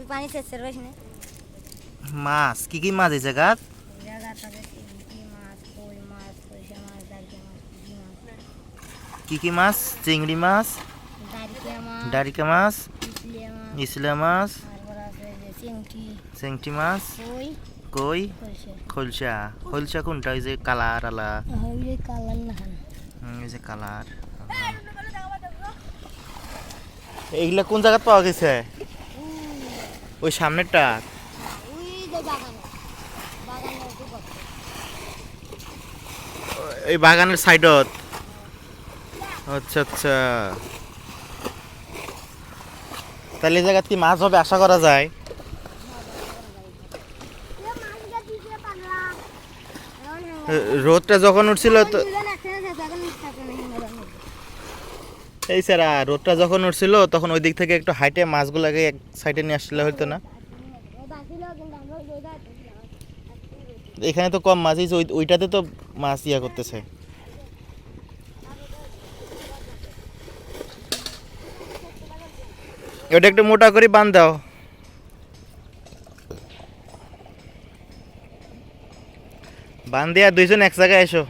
তুই পানি পাইস না? মাছ কি কি মাছ এই জায়গাত কি কি মাছ? চিংড়ি মাছ ডারিকা মাছ ইসলা মাছ চিংটি মাছ কই? খলসা। খলসা। কোনটা? ওই যে কালার আলা। ওই যে কালার এইগুলা কোন জায়গাত পাওয়া গেছে? ওই সামনেরটা? এই বাগানের সাইডত? আচ্ছা আচ্ছা। তাহলে এই জায়গাত কি মাছ হবে আশা করা যায়? রোদটা যখন উঠছিল তো এই স্যার রোদটা যখন উঠছিল, তখন ওই দিক থেকে একটু হাইটে মাছগুলোকে এক সাইডে নিয়ে আসলে হইতো না। এখানে তো কম মাছ, এই ওই- ওইটাতে তো মাছ ইয়া করতেছে। ওটা একটু মোটা করে বান দাও বান দিয়া দুইজন এক জায়গায় এসো।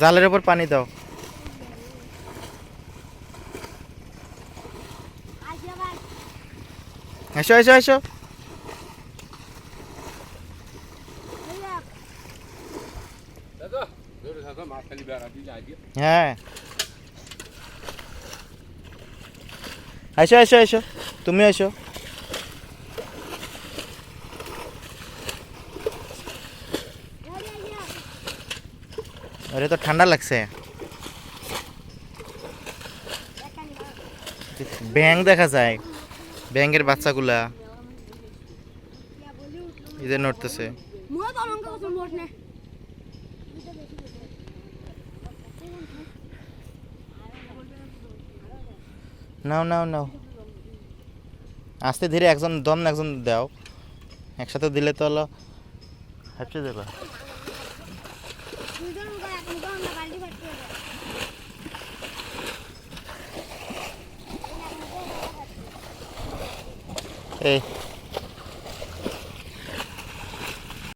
জালের ওপর পানি দাও। এসো এসো এসো দাদা ধরে থাকো মাছ খালি বেড়া দিয়ে যাই দিয়ে হ্যাঁ এসো এসো এসো তুমি এসো আরে তো ঠান্ডা লাগছে ব্যাং দেখা যায় ব্যাঙের বাচ্চাগুলা যে নড়তেছে। নাও নাও নাও। আস্তে ধীরে একজন দম না একজন দাও। একসাথে দিলে তো হলো হ্যাপসে দেবা এই